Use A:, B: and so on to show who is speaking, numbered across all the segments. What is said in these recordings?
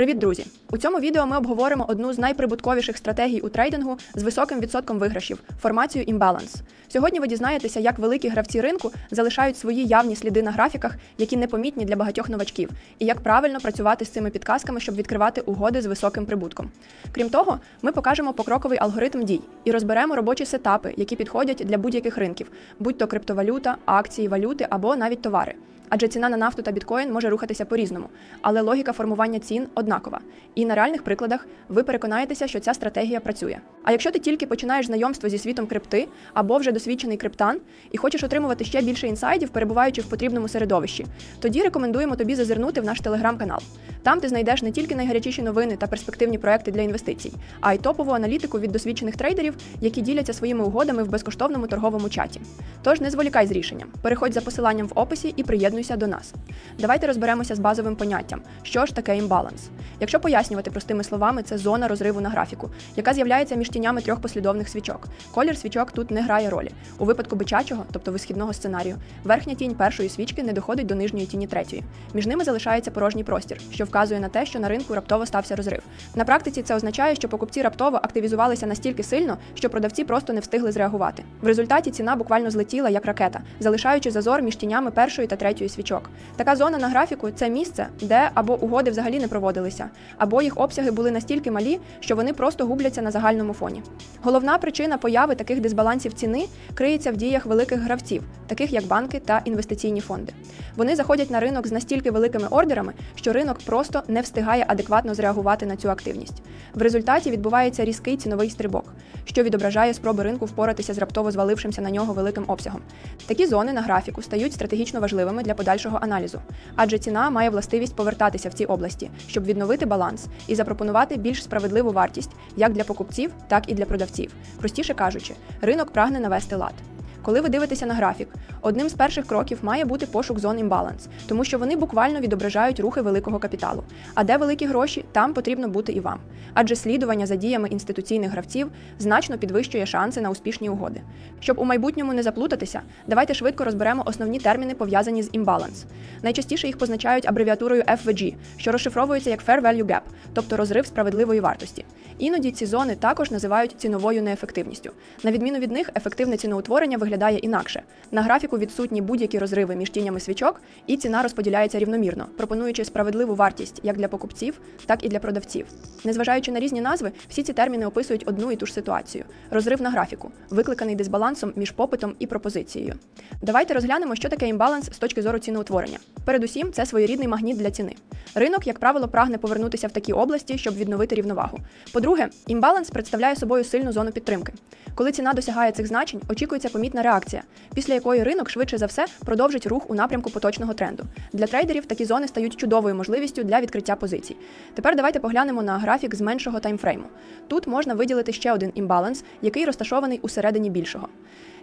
A: Привіт, друзі! У цьому відео ми обговоримо одну з найприбутковіших стратегій у трейдингу з високим відсотком виграшів формацію імбаланс. Сьогодні ви дізнаєтеся, як великі гравці ринку залишають свої явні сліди на графіках, які непомітні для багатьох новачків, і як правильно працювати з цими підказками, щоб відкривати угоди з високим прибутком. Крім того, ми покажемо покроковий алгоритм дій і розберемо робочі сетапи, які підходять для будь-яких ринків, будь то криптовалюта, акції, валюти або навіть товари адже ціна на нафту та біткоін може рухатися по-різному, але логіка формування цін однакова. І на реальних прикладах ви переконаєтеся, що ця стратегія працює. А якщо ти тільки починаєш знайомство зі світом крипти або вже досвідчений криптан і хочеш отримувати ще більше інсайдів, перебуваючи в потрібному середовищі, тоді рекомендуємо тобі зазирнути в наш телеграм-канал. Там ти знайдеш не тільки найгарячіші новини та перспективні проекти для інвестицій, а й топову аналітику від досвідчених трейдерів, які діляться своїми угодами в безкоштовному торговому чаті. Тож не зволікай з рішенням, переходь за посиланням в описі і приєднуйся до нас. Давайте розберемося з базовим поняттям, що ж таке імбаланс. Якщо пояснювати простими словами, це зона розриву на графіку, яка з'являється між тінями трьох послідовних свічок. Колір свічок тут не грає ролі. У випадку бичачого, тобто висхідного сценарію, верхня тінь першої свічки не доходить до нижньої тіні третьої. Між ними залишається порожній простір, що вказує на те, що на ринку раптово стався розрив. На практиці це означає, що покупці раптово активізувалися настільки сильно, що продавці просто не встигли зреагувати. В результаті ціна буквально злетіла як ракета, залишаючи зазор між тінями першої та третьої свічок. Така зона на графіку це місце, де або угоди взагалі не проводилися, або їх обсяги були настільки малі, що вони просто губляться на загальному фоні. Головна причина появи таких дисбалансів ціни криється в діях великих гравців, таких як банки та інвестиційні фонди. Вони заходять на ринок з настільки великими ордерами, що ринок просто не встигає адекватно зреагувати на цю активність. В результаті відбувається різкий ціновий стрибок, що відображає спроби ринку впоратися з раптово звалившимся на нього великим обсягом. Такі зони на графіку стають стратегічно важливими для подальшого аналізу, адже ціна має властивість повертатися в ці області, щоб відновити баланс і запропонувати більш справедливу вартість як для покупців, так і для продавців. Простіше кажучи, ринок прагне навести лад. Коли ви дивитеся на графік, одним з перших кроків має бути пошук зон імбаланс, тому що вони буквально відображають рухи великого капіталу. А де великі гроші, там потрібно бути і вам. Адже слідування за діями інституційних гравців значно підвищує шанси на успішні угоди. Щоб у майбутньому не заплутатися, давайте швидко розберемо основні терміни, пов'язані з імбаланс. Найчастіше їх позначають абревіатурою FVG, що розшифровується як Fair Value Gap, тобто розрив справедливої вартості. Іноді ці зони також називають ціновою неефективністю. На відміну від них, ефективне ціноутворення виглядає інакше. На графіку відсутні будь-які розриви між тінями свічок, і ціна розподіляється рівномірно, пропонуючи справедливу вартість як для покупців, так і для продавців. Незважаючи на різні назви, всі ці терміни описують одну і ту ж ситуацію: розрив на графіку, викликаний дисбалансом між попитом і пропозицією. Давайте розглянемо, що таке імбаланс з точки зору ціноутворення. Передусім, це своєрідний магніт для ціни. Ринок, як правило, прагне повернутися в такі області, щоб відновити рівновагу. По-друге, імбаланс представляє собою сильну зону підтримки. Коли ціна досягає цих значень, очікується помітна реакція, після якої ринок швидше за все продовжить рух у напрямку поточного тренду. Для трейдерів такі зони стають чудовою можливістю для відкриття позицій. Тепер давайте поглянемо на графік з меншого таймфрейму. Тут можна виділити ще один імбаланс, який розташований усередині більшого.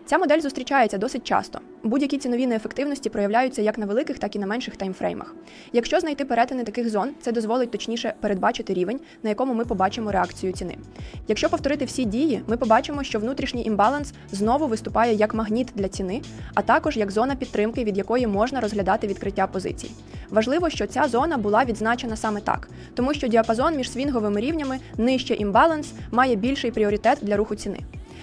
A: Ця модель зустрічається досить часто. Будь-які цінові неефективності проявляються як на великих, так і на менших таймфреймах. Якщо знайти перетини таких зон, це дозволить точніше передбачити рівень, на якому ми побачимо реакцію ціни. Якщо повторити всі дії, ми побачимо, що внутрішній імбаланс знову виступає як магніт для ціни, а також як зона підтримки, від якої можна розглядати відкриття позицій. Важливо, що ця зона була відзначена саме так, тому що діапазон між свінговими рівнями нижче імбаланс має більший пріоритет для руху ціни.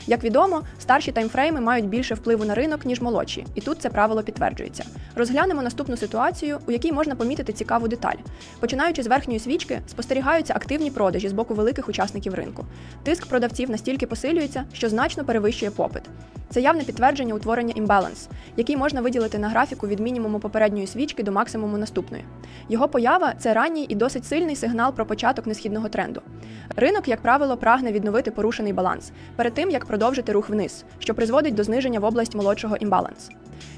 A: Як відомо, старші таймфрейми мають більше впливу на ринок, ніж молодші, і тут це правило підтверджується. Розглянемо наступну ситуацію, у якій можна помітити цікаву деталь. Починаючи з верхньої свічки, спостерігаються активні продажі з боку великих учасників ринку. Тиск продавців настільки посилюється, що значно перевищує попит. Це явне підтвердження утворення імбаланс, який можна виділити на графіку від мінімуму попередньої свічки до максимуму наступної. Його поява це ранній і досить сильний сигнал про початок несхідного тренду. Ринок, як правило, прагне відновити порушений баланс перед тим, як продовжити рух вниз, що призводить до зниження в область молодшого імбаланс.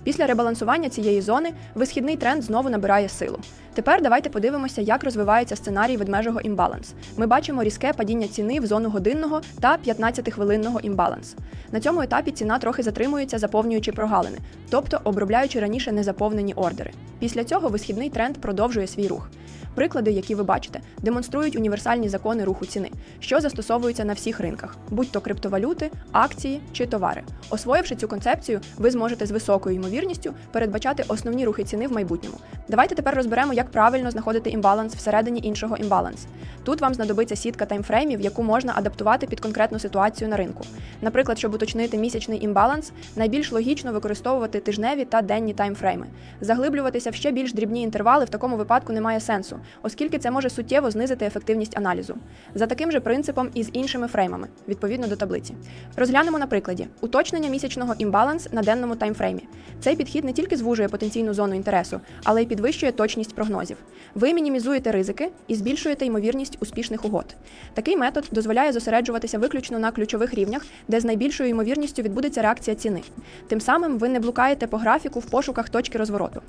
A: Після ребалансування цієї зони висхідний тренд знову набирає силу. Тепер давайте подивимося, як розвивається сценарій ведмежого імбаланс. Ми бачимо різке падіння ціни в зону годинного та 15-хвилинного імбаланс. На цьому етапі ціна трохи затримується, заповнюючи прогалини, тобто обробляючи раніше незаповнені ордери. Після цього висхідний тренд продовжує свій рух. Приклади, які ви бачите, демонструють універсальні закони руху ціни, що застосовуються на всіх ринках, будь то криптовалюти, акції чи товари. Освоївши цю концепцію, ви зможете з високою ймовірністю передбачати основні рухи ціни в майбутньому. Давайте тепер розберемо, як правильно знаходити імбаланс всередині іншого імбаланс. Тут вам знадобиться сітка таймфреймів, яку можна адаптувати під конкретну ситуацію на ринку. Наприклад, щоб уточнити місячний імбаланс, найбільш логічно використовувати тижневі та денні таймфрейми. Заглиблюватися в ще більш дрібні інтервали в такому випадку немає сенсу, оскільки це може суттєво знизити ефективність аналізу. За таким же принципом і з іншими фреймами, відповідно до таблиці. Розглянемо на прикладі уточнення місячного імбаланс на денному таймфреймі. Цей підхід не тільки звужує потенційну зону інтересу, але й підвищує точність прогнозів. Ви мінімізуєте ризики і збільшуєте ймовірність успішних угод. Такий метод дозволяє зосереджуватися виключно на ключових рівнях, де з найбільшою ймовірністю відбудеться реакція ціни. Тим самим ви не блукаєте по графіку в пошуках точки розвороту.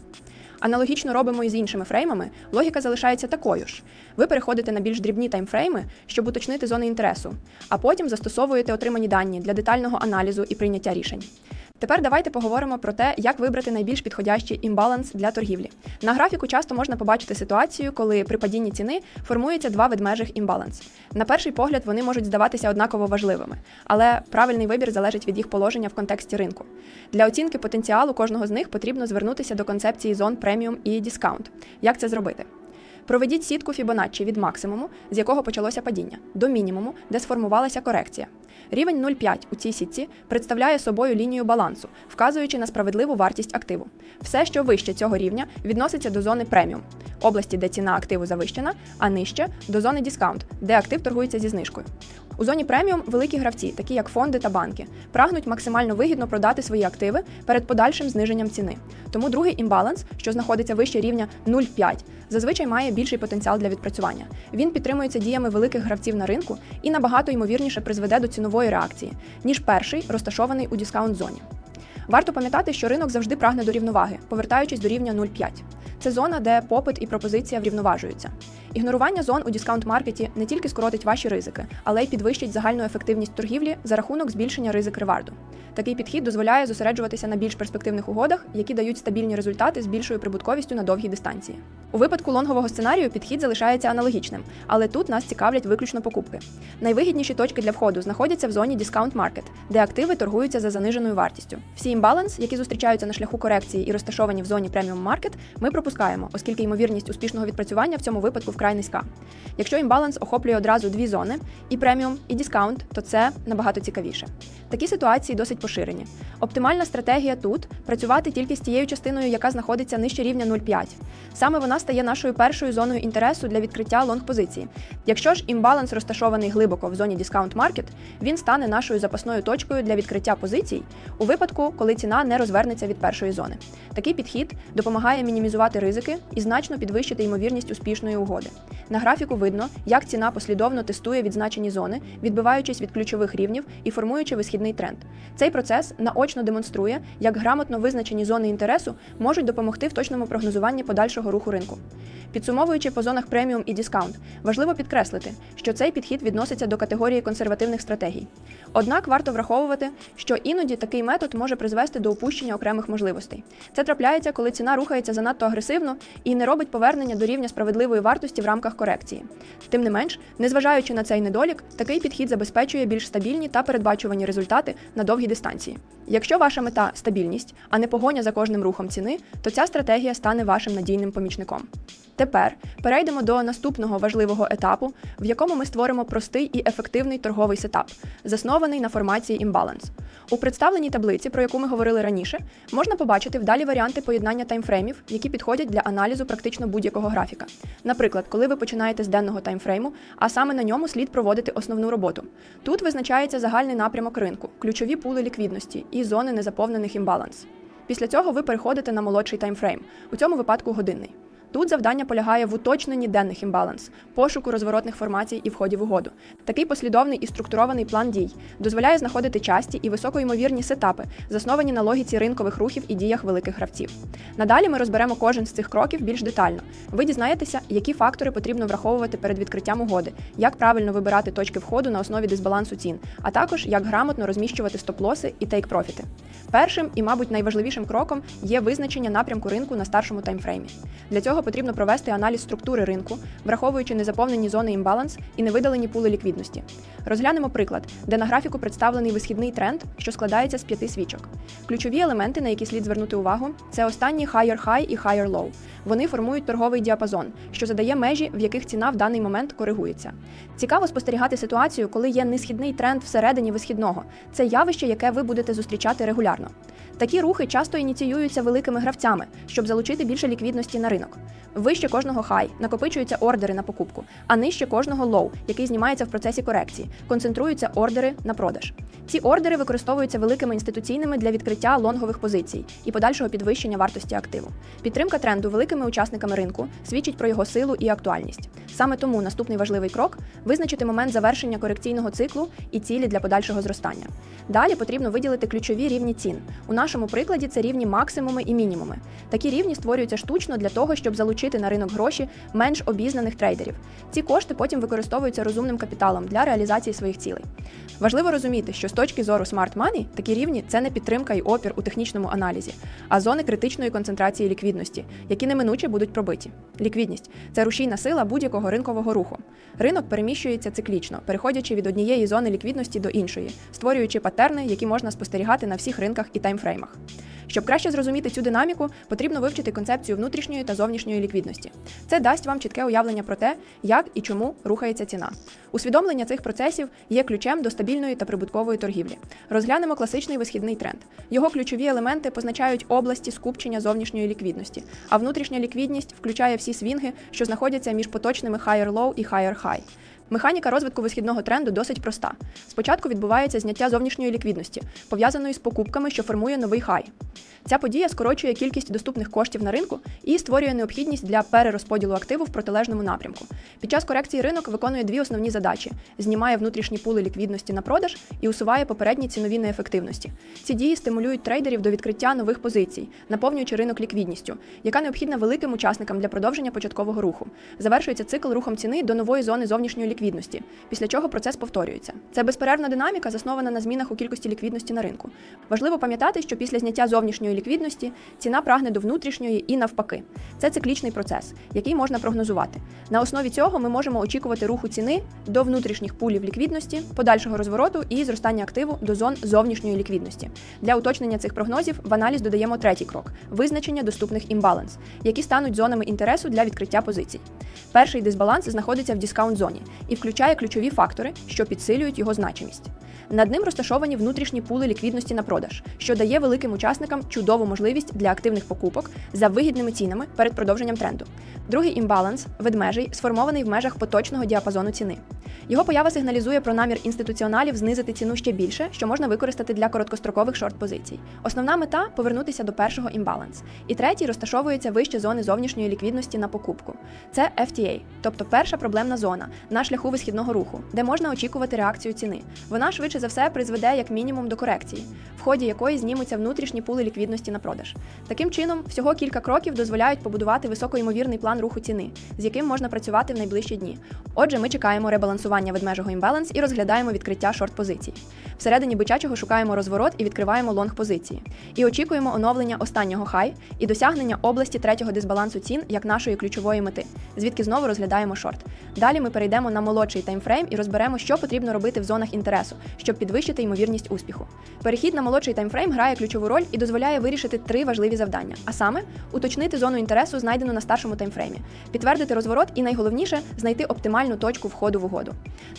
A: Аналогічно робимо і з іншими фреймами, логіка залишається такою ж. Ви переходите на більш дрібні таймфрейми, щоб уточнити зони інтересу, а потім застосовуєте отримані дані для детального аналізу і прийняття рішень. Тепер давайте поговоримо про те, як вибрати найбільш підходящий імбаланс для торгівлі. На графіку часто можна побачити ситуацію, коли при падінні ціни формується два ведмежих імбаланс. На перший погляд вони можуть здаватися однаково важливими, але правильний вибір залежить від їх положення в контексті ринку. Для оцінки потенціалу кожного з них потрібно звернутися до концепції зон преміум і дискаунт. Як це зробити? Проведіть сітку Fibonacci від максимуму, з якого почалося падіння, до мінімуму, де сформувалася корекція. Рівень 0,5 у цій сітці представляє собою лінію балансу, вказуючи на справедливу вартість активу. Все, що вище цього рівня, відноситься до зони преміум, області, де ціна активу завищена, а нижче до зони дискаунт, де актив торгується зі знижкою. У зоні преміум великі гравці, такі як фонди та банки, прагнуть максимально вигідно продати свої активи перед подальшим зниженням ціни. Тому другий імбаланс, що знаходиться вище рівня 0,5, зазвичай має більший потенціал для відпрацювання. Він підтримується діями великих гравців на ринку і набагато ймовірніше призведе до цінової реакції, ніж перший, розташований у дискаунт-зоні. Варто пам'ятати, що ринок завжди прагне до рівноваги, повертаючись до рівня 0,5. Це зона, де попит і пропозиція врівноважуються. Ігнорування зон у дискаунт-маркеті не тільки скоротить ваші ризики, але й підвищить загальну ефективність торгівлі за рахунок збільшення ризик реварду. Такий підхід дозволяє зосереджуватися на більш перспективних угодах, які дають стабільні результати з більшою прибутковістю на довгій дистанції. У випадку лонгового сценарію підхід залишається аналогічним, але тут нас цікавлять виключно покупки. Найвигідніші точки для входу знаходяться в зоні Market, де активи торгуються за заниженою вартістю. Всі імбаланс, які зустрічаються на шляху корекції і розташовані в зоні Premium Market, ми пропускаємо, оскільки ймовірність успішного відпрацювання в цьому випадку вкрай низька. Якщо імбаланс охоплює одразу дві зони і преміум, і дискаунт, то це набагато цікавіше. Такі ситуації досить поширені. Оптимальна стратегія тут працювати тільки з тією частиною, яка знаходиться нижче рівня 0,5. Саме вона стає нашою першою зоною інтересу для відкриття лонг-позиції. Якщо ж імбаланс розташований глибоко в зоні Discount Market, він стане нашою запасною точкою для відкриття позицій у випадку, коли ціна не розвернеться від першої зони. Такий підхід допомагає мінімізувати ризики і значно підвищити ймовірність успішної угоди. На графіку видно, як ціна послідовно тестує відзначені зони, відбиваючись від ключових рівнів і формуючи висхідний тренд. Цей процес наочно демонструє, як грамотно визначені зони інтересу можуть допомогти в точному прогнозуванні подальшого руху ринку. Підсумовуючи по зонах преміум і дискаунт, важливо підкреслити, що цей підхід відноситься до категорії консервативних стратегій. Однак варто враховувати, що іноді такий метод може призвести до упущення окремих можливостей. Це трапляється, коли ціна рухається занадто агресивно і не робить повернення до рівня справедливої вартості в рамках корекції. Тим не менш, незважаючи на цей недолік, такий підхід забезпечує більш стабільні та передбачувані результати на довгій дистанції. Якщо ваша мета стабільність, а не погоня за кожним рухом ціни, то ця стратегія стане вашим надійним помічником. Тепер перейдемо до наступного важливого етапу, в якому ми створимо простий і ефективний торговий сетап, заснований на формації імбаланс. У представленій таблиці, про яку ми говорили раніше, можна побачити вдалі варіанти поєднання таймфреймів, які підходять для аналізу практично будь-якого графіка. Наприклад, коли ви починаєте з денного таймфрейму, а саме на ньому слід проводити основну роботу. Тут визначається загальний напрямок ринку, ключові пули ліквідності і зони незаповнених імбаланс. Після цього ви переходите на молодший таймфрейм, у цьому випадку годинний. Тут завдання полягає в уточненні денних імбаланс, пошуку розворотних формацій і входів в угоду. Такий послідовний і структурований план дій дозволяє знаходити часті і високоймовірні сетапи, засновані на логіці ринкових рухів і діях великих гравців. Надалі ми розберемо кожен з цих кроків більш детально. Ви дізнаєтеся, які фактори потрібно враховувати перед відкриттям угоди, як правильно вибирати точки входу на основі дисбалансу цін, а також як грамотно розміщувати стоп-лоси і тейк-профіти. Першим і, мабуть, найважливішим кроком є визначення напрямку ринку на старшому таймфреймі. Для цього цього потрібно провести аналіз структури ринку, враховуючи незаповнені зони імбаланс і невидалені пули ліквідності. Розглянемо приклад, де на графіку представлений висхідний тренд, що складається з п'яти свічок. Ключові елементи, на які слід звернути увагу, це останні higher high і higher low. Вони формують торговий діапазон, що задає межі, в яких ціна в даний момент коригується. Цікаво спостерігати ситуацію, коли є несхідний тренд всередині висхідного. Це явище, яке ви будете зустрічати регулярно. Такі рухи часто ініціюються великими гравцями, щоб залучити більше ліквідності на ринок. Вище кожного хай накопичуються ордери на покупку, а нижче кожного лоу, який знімається в процесі корекції, концентруються ордери на продаж. Ці ордери використовуються великими інституційними для відкриття лонгових позицій і подальшого підвищення вартості активу. Підтримка тренду великими учасниками ринку свідчить про його силу і актуальність. Саме тому наступний важливий крок визначити момент завершення корекційного циклу і цілі для подальшого зростання. Далі потрібно виділити ключові рівні цін. У нашому прикладі це рівні максимуми і мінімуми. Такі рівні створюються штучно для того, щоб залучити на ринок гроші менш обізнаних трейдерів. Ці кошти потім використовуються розумним капіталом для реалізації своїх цілей. Важливо розуміти, що точки зору Smart Money такі рівні це не підтримка і опір у технічному аналізі, а зони критичної концентрації ліквідності, які неминуче будуть пробиті. Ліквідність це рушійна сила будь-якого ринкового руху. Ринок переміщується циклічно, переходячи від однієї зони ліквідності до іншої, створюючи патерни, які можна спостерігати на всіх ринках і таймфреймах. Щоб краще зрозуміти цю динаміку, потрібно вивчити концепцію внутрішньої та зовнішньої ліквідності. Це дасть вам чітке уявлення про те, як і чому рухається ціна. Усвідомлення цих процесів є ключем до стабільної та прибуткової торгівлі. Розглянемо класичний висхідний тренд. Його ключові елементи позначають області скупчення зовнішньої ліквідності, а внутрішня ліквідність включає всі свінги, що знаходяться між поточними higher low і higher high. Механіка розвитку висхідного тренду досить проста. Спочатку відбувається зняття зовнішньої ліквідності, пов'язаної з покупками, що формує новий хай. Ця подія скорочує кількість доступних коштів на ринку і створює необхідність для перерозподілу активу в протилежному напрямку. Під час корекції ринок виконує дві основні задачі: знімає внутрішні пули ліквідності на продаж і усуває попередні цінові неефективності. Ці дії стимулюють трейдерів до відкриття нових позицій, наповнюючи ринок ліквідністю, яка необхідна великим учасникам для продовження початкового руху. Завершується цикл рухом ціни до нової зони зовнішньої ліквідності, після чого процес повторюється. Це безперервна динаміка, заснована на змінах у кількості ліквідності на ринку. Важливо пам'ятати, що після зняття зовнішньої ліквідності ціна прагне до внутрішньої і навпаки. Це циклічний процес, який можна прогнозувати. На основі цього ми можемо очікувати руху ціни до внутрішніх пулів ліквідності, подальшого розвороту і зростання активу до зон зовнішньої ліквідності. Для уточнення цих прогнозів в аналіз додаємо третій крок визначення доступних імбаланс, які стануть зонами інтересу для відкриття позицій. Перший дисбаланс знаходиться в дискаунт-зоні і включає ключові фактори, що підсилюють його значимість. Над ним розташовані внутрішні пули ліквідності на продаж, що дає великим учасникам чудову можливість для активних покупок за вигідними цінами перед продовженням тренду. Другий імбаланс ведмежий сформований в межах поточного діапазону ціни. Його поява сигналізує про намір інституціоналів знизити ціну ще більше, що можна використати для короткострокових шорт-позицій. Основна мета повернутися до першого імбаланс. І третій розташовується вище зони зовнішньої ліквідності на покупку. Це FTA, тобто перша проблемна зона на шляху висхідного руху, де можна очікувати реакцію ціни. Вона швидше за все призведе як мінімум до корекції, в ході якої знімуться внутрішні пули ліквідності на продаж. Таким чином, всього кілька кроків дозволяють побудувати високоймовірний план руху ціни, з яким можна працювати в найближчі дні. Отже, ми чекаємо ребалансування ведмежого імбаланс і розглядаємо відкриття шорт-позицій. Всередині бичачого шукаємо розворот і відкриваємо лонг позиції. І очікуємо оновлення останнього хай і досягнення області третього дисбалансу цін як нашої ключової мети, звідки знову розглядаємо шорт. Далі ми перейдемо на молодший таймфрейм і розберемо, що потрібно робити в зонах інтересу, щоб підвищити ймовірність успіху. Перехід на молодший таймфрейм грає ключову роль і дозволяє вирішити три важливі завдання: а саме уточнити зону інтересу, знайдену на старшому таймфреймі, підтвердити розворот і найголовніше знайти оптимальну точку входу в угоду.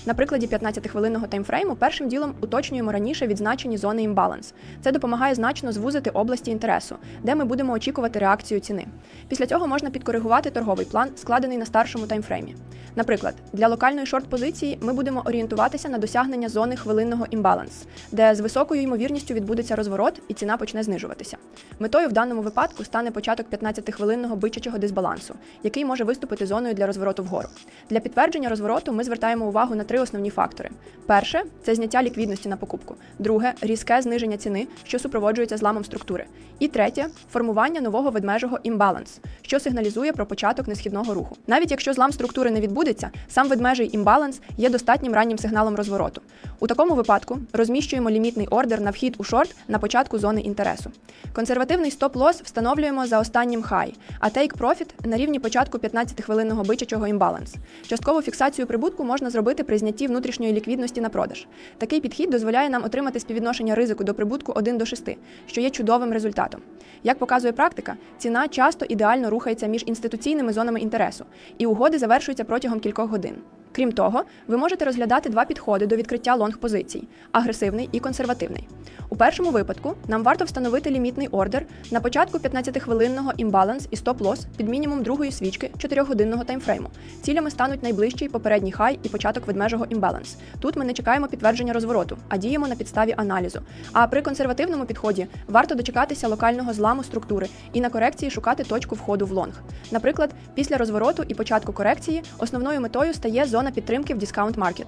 A: На прикладі 15-хвилинного таймфрейму першим ділом уточнюємо раніше відзначені зони імбаланс. Це допомагає значно звузити області інтересу, де ми будемо очікувати реакцію ціни. Після цього можна підкоригувати торговий план, складений на старшому таймфреймі. Наприклад, для локальної шорт-позиції ми будемо орієнтуватися на досягнення зони хвилинного імбаланс, де з високою ймовірністю відбудеться розворот і ціна почне знижуватися. Метою в даному випадку стане початок 15-хвилинного бичачого дисбалансу, який може виступити зоною для розвороту вгору. Для підтвердження розвороту ми звертаємо увагу на три основні фактори: перше це зняття ліквідності на покупку, друге різке зниження ціни, що супроводжується зламом структури, і третє формування нового ведмежого імбаланс, що сигналізує про початок несхідного руху. Навіть якщо злам структури не відбудеться, сам ведмежий імбаланс є достатнім раннім сигналом розвороту. У такому випадку розміщуємо лімітний ордер на вхід у шорт на початку зони інтересу. Консервативний стоп-лос встановлюємо за останнім хай, а take profit на рівні початку 15-хвилинного бичачого імбаланс. Часткову фіксацію прибутку можна зробити при знятті внутрішньої ліквідності на продаж. Такий підхід дозволяє нам отримати співвідношення ризику до прибутку 1 до 6, що є чудовим результатом. Як показує практика, ціна часто ідеально рухається між інституційними зонами інтересу, і угоди завершуються протягом кількох годин. Крім того, ви можете розглядати два підходи до відкриття лонг-позицій агресивний і консервативний. У першому випадку нам варто встановити лімітний ордер на початку 15-хвилинного імбаланс і стоп-лос під мінімум другої свічки 4-годинного таймфрейму. Цілями стануть найближчий попередній хай і початок ведмежого імбаланс. Тут ми не чекаємо підтвердження розвороту, а діємо на підставі аналізу. А при консервативному підході варто дочекатися локального зламу структури і на корекції шукати точку входу в лонг. Наприклад, після розвороту і початку корекції основною метою стає зона підтримки в дискаунт маркет.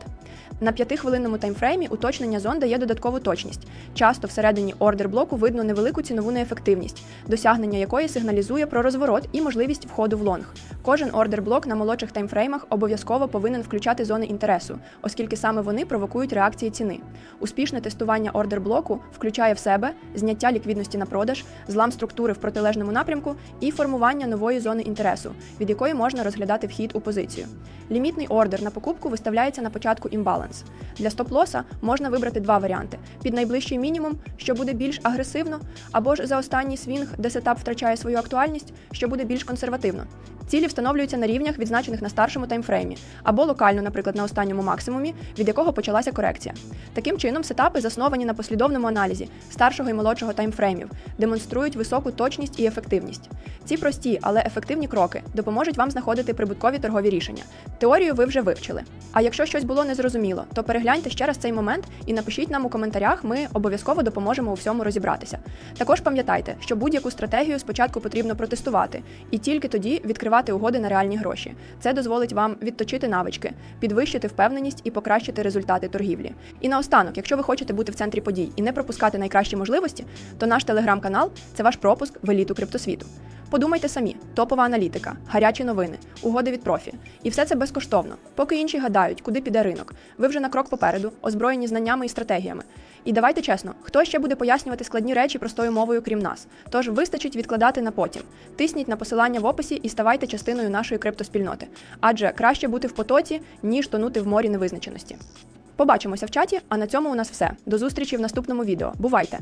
A: На п'ятихвилинному таймфреймі уточнення зон дає додаткову точність. Часто всередині ордер блоку видно невелику цінову неефективність, досягнення якої сигналізує про розворот і можливість входу в лонг. Кожен ордер блок на молодших таймфреймах обов'язково повинен включати зони інтересу, оскільки саме вони провокують реакції ціни. Успішне тестування ордер блоку включає в себе зняття ліквідності на продаж, злам структури в протилежному напрямку і формування нової зони інтересу, від якої можна розглядати вхід у позицію. Лімітний ордер на покупку виставляється на початку імбаланс. Для стоп-лоса можна вибрати два варіанти: під найближчий мінімум, що буде більш агресивно, або ж за останній свінг, де сетап втрачає свою актуальність, що буде більш консервативно. Цілі встановлюються на рівнях, відзначених на старшому таймфреймі, або локально, наприклад, на останньому максимумі, від якого почалася корекція. Таким чином, сетапи засновані на послідовному аналізі старшого і молодшого таймфреймів, демонструють високу точність і ефективність. Ці прості, але ефективні кроки допоможуть вам знаходити прибуткові торгові рішення. Теорію ви вже вивчили. А якщо щось було незрозуміло, то перегляньте ще раз цей момент і напишіть нам у коментарях. Ми обов'язково допоможемо у всьому розібратися. Також пам'ятайте, що будь-яку стратегію спочатку потрібно протестувати, і тільки тоді відкривати угоди на реальні гроші. Це дозволить вам відточити навички, підвищити впевненість і покращити результати торгівлі. І наостанок, якщо ви хочете бути в центрі подій і не пропускати найкращі можливості, то наш телеграм-канал це ваш пропуск в еліту криптосвіту. Подумайте самі: топова аналітика, гарячі новини, угоди від профі. І все це безкоштовно. Поки інші гадають, куди піде ринок. Ви вже на крок попереду, озброєні знаннями і стратегіями. І давайте чесно, хто ще буде пояснювати складні речі простою мовою, крім нас? Тож вистачить відкладати на потім. Тисніть на посилання в описі і ставайте частиною нашої криптоспільноти. Адже краще бути в потоці, ніж тонути в морі невизначеності. Побачимося в чаті, а на цьому у нас все. До зустрічі в наступному відео. Бувайте!